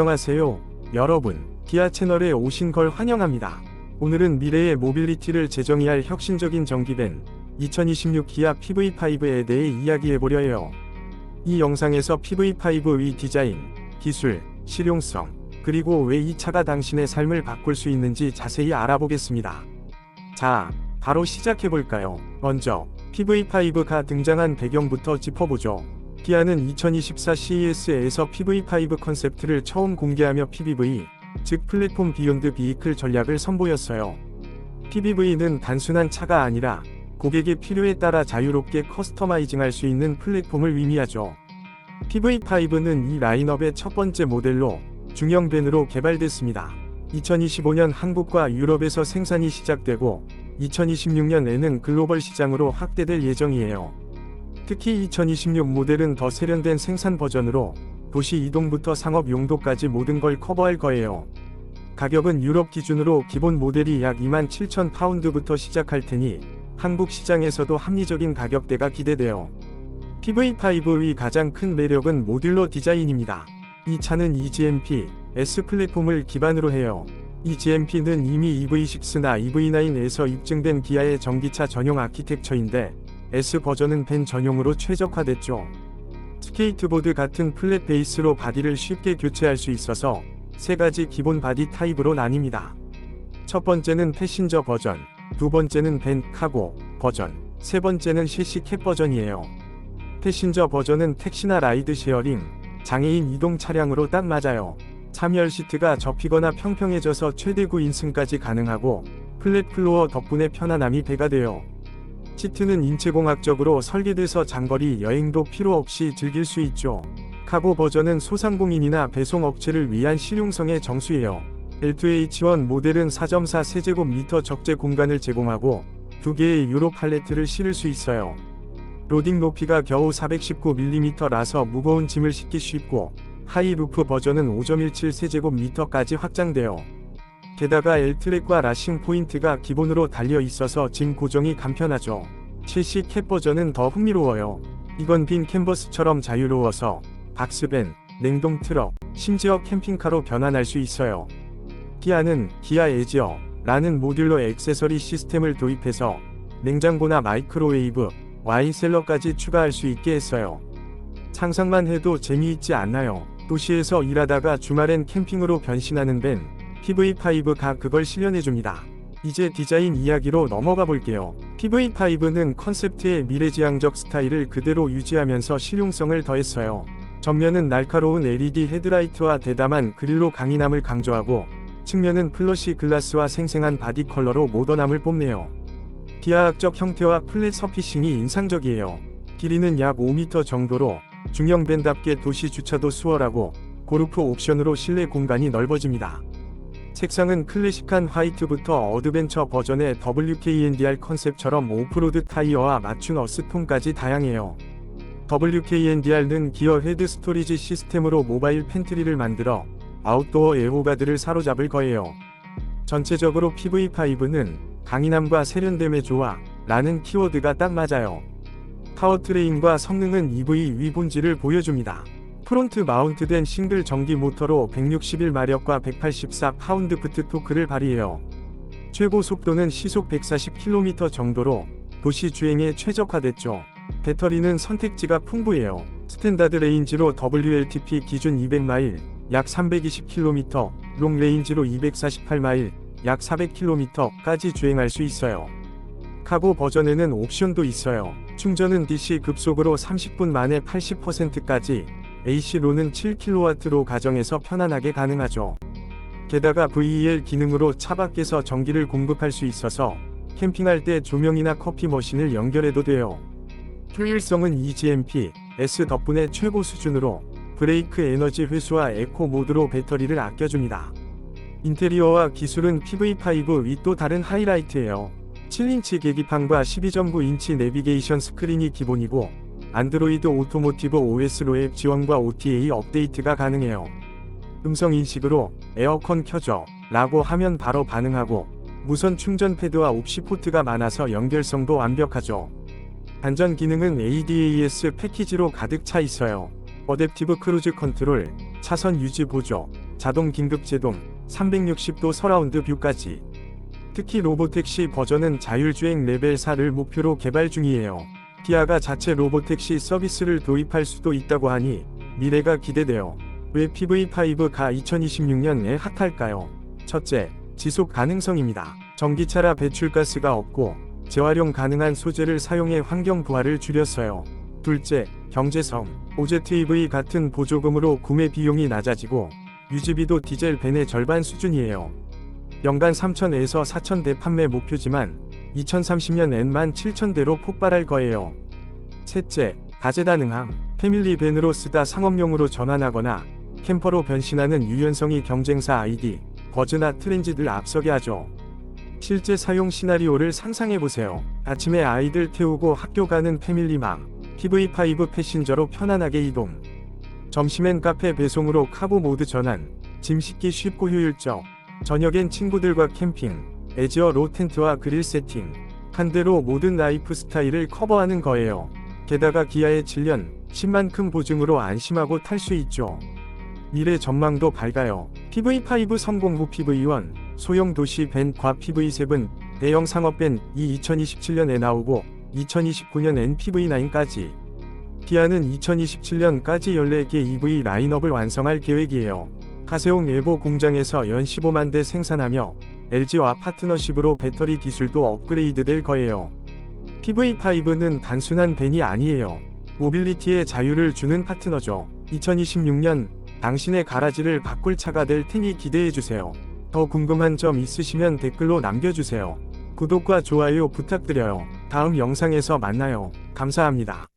안녕하세요. 여러분, 기아 채널에 오신 걸 환영합니다. 오늘은 미래의 모빌리티를 재정의할 혁신적인 전기밴 2026 기아 PV5에 대해 이야기해보려 해요. 이 영상에서 PV5의 디자인, 기술, 실용성, 그리고 왜 이 차가 당신의 삶을 바꿀 수 있는지 자세히 알아보겠습니다. 자, 바로 시작해볼까요? 먼저, PV5가 등장한 배경부터 짚어보죠. 기아는 2024 CES에서 PV5 컨셉트를 처음 공개하며 PBV, 즉 플랫폼 비욘드 비이클 전략을 선보였어요. PBV는 단순한 차가 아니라 고객의 필요에 따라 자유롭게 커스터마이징할 수 있는 플랫폼을 의미하죠. PV5는 이 라인업의 첫 번째 모델로 중형 밴으로 개발됐습니다. 2025년 한국과 유럽에서 생산이 시작되고 2026년에는 글로벌 시장으로 확대될 예정이에요. 특히 2026 모델은 더 세련된 생산 버전으로 도시 이동부터 상업 용도까지 모든 걸 커버할 거예요. 가격은 유럽 기준으로 기본 모델이 약27,000 파운드부터 시작할 테니 한국 시장에서도 합리적인 가격대가 기대돼요. PV5의 가장 큰 매력은 모듈러 디자인입니다. 이 차는 eGMP S 플랫폼을 기반으로 해요. eGMP는 이미 EV6나 EV9에서 입증된 기아의 전기차 전용 아키텍처인데 S 버전은 밴 전용으로 최적화됐죠. 스케이트보드 같은 플랫 베이스로 바디를 쉽게 교체할 수 있어서 세 가지 기본 바디 타입으로 나뉩니다. 첫 번째는 패신저 버전, 두 번째는 밴 카고 버전, 세 번째는 실시 캡 버전이에요. 패신저 버전은 택시나 라이드 쉐어링, 장애인 이동 차량으로 딱 맞아요. 참열 시트가 접히거나 평평해져서 최대 9인승까지 가능하고 플랫 플로어 덕분에 편안함이 배가 돼요. 시트는 인체공학적으로 설계돼서 장거리 여행도 필요 없이 즐길 수 있죠. 카고 버전은 소상공인이나 배송 업체를 위한 실용성의 정수예요. L2H1 모델은 4.4 세제곱미터 적재 공간을 제공하고 두 개의 유로 팔레트를 실을 수 있어요. 로딩 높이가 겨우 419mm라서 무거운 짐을 싣기 쉽고 하이 루프 버전은 5.17 세제곱미터까지 확장돼요. 게다가 L트랙과 라싱 포인트가 기본으로 달려 있어서 짐 고정이 간편하죠. 실시 캡 버전은 더 흥미로워요. 이건 빈 캔버스처럼 자유로워서 박스밴, 냉동 트럭, 심지어 캠핑카로 변환할 수 있어요. 기아는 기아 에지어 라는 모듈러 액세서리 시스템을 도입해서 냉장고나 마이크로웨이브, 와인 셀러까지 추가할 수 있게 했어요. 상상만 해도 재미있지 않나요? 도시에서 일하다가 주말엔 캠핑으로 변신하는 밴 PV5가 그걸 실현해줍니다. 이제 디자인 이야기로 넘어가 볼게요. PV5는 컨셉트의 미래지향적 스타일을 그대로 유지하면서 실용성을 더했어요. 전면은 날카로운 LED 헤드라이트와 대담한 그릴로 강인함을 강조하고 측면은 플러시 글라스와 생생한 바디 컬러로 모던함을 뽐내요. 기하학적 형태와 플랫 서피싱이 인상적이에요. 길이는 약 5m 정도로 중형 밴답게 도시 주차도 수월하고 고루프 옵션으로 실내 공간이 넓어집니다. 색상은 클래식한 화이트부터 어드벤처 버전의 WKNDR 컨셉처럼 오프로드 타이어와 맞춘 어스톤까지 다양해요. WKNDR는 기어 헤드 스토리지 시스템으로 모바일 팬트리를 만들어 아웃도어 애호가들을 사로잡을 거예요. 전체적으로 PV5는 강인함과 세련됨의 조화 라는 키워드가 딱 맞아요. 파워트레인과 성능은 EV 위 본질을 보여줍니다. 프론트 마운트된 싱글 전기 모터로 161마력과 184파운드푸트 토크를 발휘해요. 최고 속도는 시속 140km 정도로 도시 주행에 최적화됐죠. 배터리는 선택지가 풍부해요. 스탠다드 레인지로 WLTP 기준 200마일, 약 320km, 롱 레인지로 248마일, 약 400km까지 주행할 수 있어요. 카고 버전에는 옵션도 있어요. 충전은 DC 급속으로 30분 만에 80%까지, AC로는 7kW로 가정에서 편안하게 가능하죠. 게다가 VEL 기능으로 차 밖에서 전기를 공급할 수 있어서 캠핑할 때 조명이나 커피 머신을 연결해도 돼요. 효율성은 eGMP, S 덕분에 최고 수준으로 브레이크 에너지 회수와 에코 모드로 배터리를 아껴줍니다. 인테리어와 기술은 PV5 위또 다른 하이라이트예요. 7인치 계기판과 12.9인치 내비게이션 스크린이 기본이고 안드로이드 오토모티브 OS로 앱 지원과 OTA 업데이트가 가능해요. 음성 인식으로 에어컨 켜줘 라고 하면 바로 반응하고 무선 충전 패드와 옵시 포트가 많아서 연결성도 완벽하죠. 안전 기능은 ADAS 패키지로 가득 차 있어요. 어댑티브 크루즈 컨트롤, 차선 유지 보조, 자동 긴급 제동, 360도 서라운드 뷰까지. 특히 로보택시 버전은 자율주행 레벨 4를 목표로 개발 중이에요. 기아가 자체 로보택시 서비스를 도입할 수도 있다고 하니 미래가 기대돼요. 왜 PV5가 2026년에 핫할까요? 첫째, 지속 가능성입니다. 전기차라 배출가스가 없고 재활용 가능한 소재를 사용해 환경 부하를 줄였어요. 둘째, 경제성. OZEV 같은 보조금으로 구매 비용이 낮아지고 유지비도 디젤 벤의 절반 수준이에요. 연간 3,000에서 4,000대 판매 목표지만 2030년 N만 7,000대로 폭발할 거예요. 셋째, 다재다능함. 패밀리 벤으로 쓰다 상업용으로 전환하거나 캠퍼로 변신하는 유연성이 경쟁사 아이디, 버즈나 트렌지들 앞서게 하죠. 실제 사용 시나리오를 상상해보세요. 아침에 아이들 태우고 학교 가는 패밀리맘, PV5 패신저로 편안하게 이동. 점심엔 카페 배송으로 카보 모드 전환, 짐 싣기 쉽고 효율적. 저녁엔 친구들과 캠핑, 에지어 로 텐트와 그릴 세팅. 한 대로 모든 라이프 스타일을 커버하는 거예요. 게다가 기아의 7년, 10만큼 보증으로 안심하고 탈 수 있죠. 미래 전망도 밝아요. PV5 성공 후 PV1, 소형 도시 벤과 PV7, 대형 상업 벤이 2027년에 나오고 2029년 NPV9까지. 기아는 2027년까지 14개 EV 라인업을 완성할 계획이에요. 하세용 일보 공장에서 연 15만 대 생산하며 LG와 파트너십으로 배터리 기술도 업그레이드 될 거예요. PV5는 단순한 벤이 아니에요. 모빌리티의 자유를 주는 파트너죠. 2026년 당신의 가라지를 바꿀 차가 될 테니 기대해주세요. 더 궁금한 점 있으시면 댓글로 남겨주세요. 구독과 좋아요 부탁드려요. 다음 영상에서 만나요. 감사합니다.